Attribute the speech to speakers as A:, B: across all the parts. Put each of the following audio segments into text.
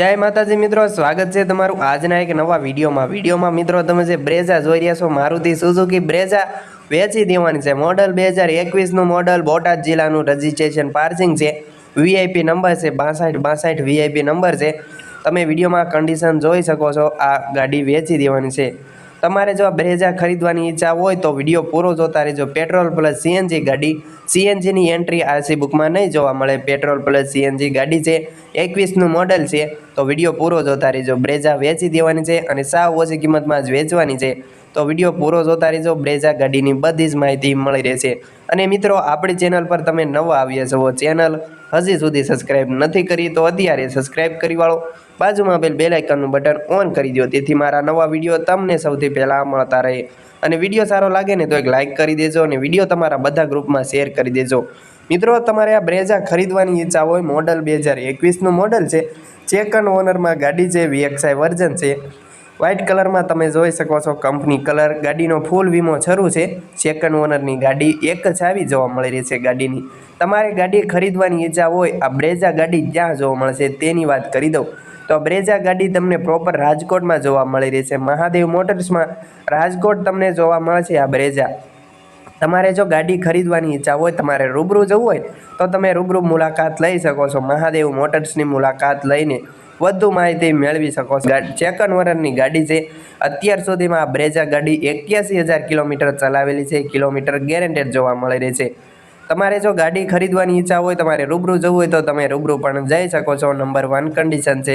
A: જય માતાજી મિત્રો, સ્વાગત છે તમારું આજના એક નવા વિડીયોમાં. વિડીયોમાં મિત્રો તમે જે બ્રેઝા જોઈ રહ્યા છો, મારુતિ સુઝુકી બ્રેઝા વેચી દેવાની છે. મોડલ બે હજાર એકવીસનું મોડલ બોટાદ જિલ્લાનું રજિસ્ટ્રેશન પાર્સિંગ છે. વીઆઈપી નંબર છે, બાસઠ બાસઠ વીઆઈપી નંબર છે. તમે વિડીયોમાં કન્ડિશન જોઈ શકો છો, આ ગાડી વેચી દેવાની છે. તમારે જો બ્રેઝા ખરીદવાની ઈચ્છા હોય તો વીડિયો પૂરો જોતા રહેજો. પેટ્રોલ પ્લસ સીએનજી ગાડી. સીએનજીની એન્ટ્રી આરસી બુકમાં નહીં જોવા મળે. પેટ્રોલ પ્લસ સીએનજી ગાડી છે. એકવીસનું મોડલ છે. તો વીડિયો પૂરો જોતા રહેજો. બ્રેઝા વેચી દેવાની છે અને સાવ ઓછી કિંમતમાં જ વેચવાની છે. તો વીડિયો પૂરો જોતા રહેજો. બ્રેઝા ગાડીની બધી જ માહિતી મળી રહેશે. અને મિત્રો, આપણી ચેનલ પર તમે નવા આવ્યા છો ચેનલ હજી સુધી સબસ્ક્રાઈબ નથી કરી, તો અત્યારે સબસ્ક્રાઈબ કરી વાળો. બાજુમાં બેલ આઇકનનું બટન ઓન કરી દો, તેથી મારા નવા વીડિયો તમને સૌથી પહેલાં મળતા રહે. અને વીડિયો સારો લાગે ને તો એક લાઇક કરી દેજો અને વીડિયો તમારા બધા ગ્રુપમાં શેર કરી દેજો. મિત્રો, તમારે આ બ્રેઝા ખરીદવાની ઈચ્છા હોય મોડલ બે હજાર એકવીસનું મોડલ છે. ચેકન ઓનરમાં ગાડી છે વીએક્સઆઈ વર્ઝન છે. વ્હાઇટ કલરમાં તમે જોઈ શકો છો કંપની કલર ગાડીનો ફૂલ વીમો શરૂ છે. સેકન્ડ ઓનરની ગાડી એક જ આવી જોવા મળી રહી છે ગાડીની. તમારે ગાડી ખરીદવાની ઈચ્છા હોય, આ બ્રેઝા ગાડી ક્યાં જોવા મળશે, તેની વાત કરી દઉં. તો બ્રેઝા ગાડી તમને પ્રોપર રાજકોટમાં જોવા મળી રહી છે. મહાદેવ મોટર્સમાં રાજકોટ તમને જોવા મળશે આ બ્રેઝા તમારે જો ગાડી ખરીદવાની ઈચ્છા હોય, તમારે રૂબરૂ જવું હોય, તો તમે રૂબરૂ મુલાકાત લઈ શકો છો. મહાદેવ મોટર્સની મુલાકાત લઈને વધુ માહિતી મેળવી શકો છો. ચેકન વરણની ગાડી છે. અત્યાર સુધીમાં આ બ્રેઝા ગાડી એક્યાસી હજાર કિલોમીટર ચલાવેલી છે. કિલોમીટર ગેરેન્ટેડ જોવા મળી રહી છે. તમારે જો ગાડી ખરીદવાની ઈચ્છા હોય, તમારે રૂબરૂ જવું હોય તો તમે રૂબરૂ પણ જઈ શકો છો. નંબર વન કન્ડિશન છે,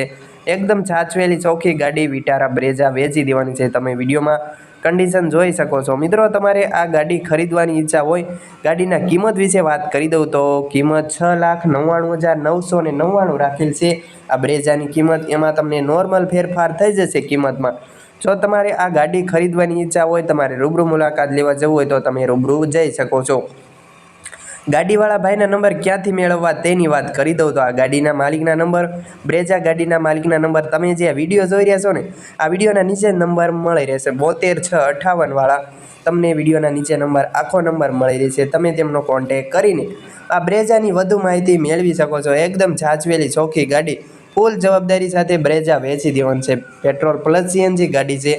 A: એકદમ છાછવેલી ચોખ્ખી ગાડી વિટારા બ્રેઝા વેચી દેવાની છે. તમે વિડીયોમાં કન્ડિશન જોઈ શકો છો. મિત્રો, તમારે આ ગાડી ખરીદવાની ઈચ્છા હોય, ગાડીના કિંમત વિશે વાત કરી દઉં તો કિંમત છ લાખ નવ્વાણું હજાર નવસો ને નવ્વાણું રાખેલ છે. આ બ્રેઝાની કિંમત એમાં તમને નોર્મલ ફેરફાર થઈ જશે કિંમતમાં. જો તમારે આ ગાડી ખરીદવાની ઈચ્છા હોય, તમારે રૂબરૂ મુલાકાત લેવા જવું હોય તો તમે રૂબરૂ જઈ શકો છો. ગાડીવાળા ભાઈના નંબર ક્યાંથી મેળવવા તેની વાત કરી દઉં તો આ ગાડીના માલિકના નંબર, બ્રેજા ગાડીના માલિકના નંબર, તમે જે આ વીડિયો જોઈ રહ્યા છો ને, આ વિડીયોના નીચે નંબર મળી રહેશે. બોતેર છ અઠાવનવાળા તમને વિડીયોના નીચે નંબર, આખો નંબર મળી રહેશે. તમે તેમનો કોન્ટેક કરીને આ બ્રેઝાની વધુ માહિતી મેળવી શકો છો. એકદમ છાછવેલી ચોખ્ખી ગાડી ફૂલ જવાબદારી સાથે બ્રેઝા વેચી દેવાનું છે. પેટ્રોલ પ્લસ સીએનજી ગાડી છે.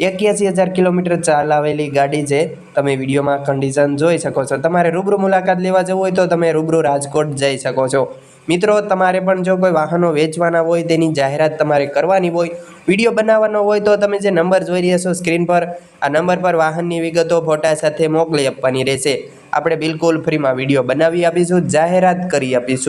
A: એક્યાસી હજાર કિલોમીટર ચાલાવેલી ગાડી છે. તમે વિડીયોમાં કન્ડિશન જોઈ શકો છો. તમારે રૂબરૂ મુલાકાત લેવા જવું હોય તો તમે રૂબરૂ રાજકોટ જઈ શકો છો. મિત્રો, તમારે પણ જો કોઈ વાહનો વેચવાના હોય, તેની જાહેરાત તમારે કરવાની હોય, વીડિયો બનાવવાનો હોય, તો તમે જે નંબર જોઈ રહ્યા છો સ્ક્રીન પર, આ નંબર પર વાહનની વિગતો ફોટા સાથે મોકલી આપવાની રહેશે. આપણે બિલકુલ ફ્રીમાં વીડિયો બનાવી આપીશું, જાહેરાત કરી આપીશું.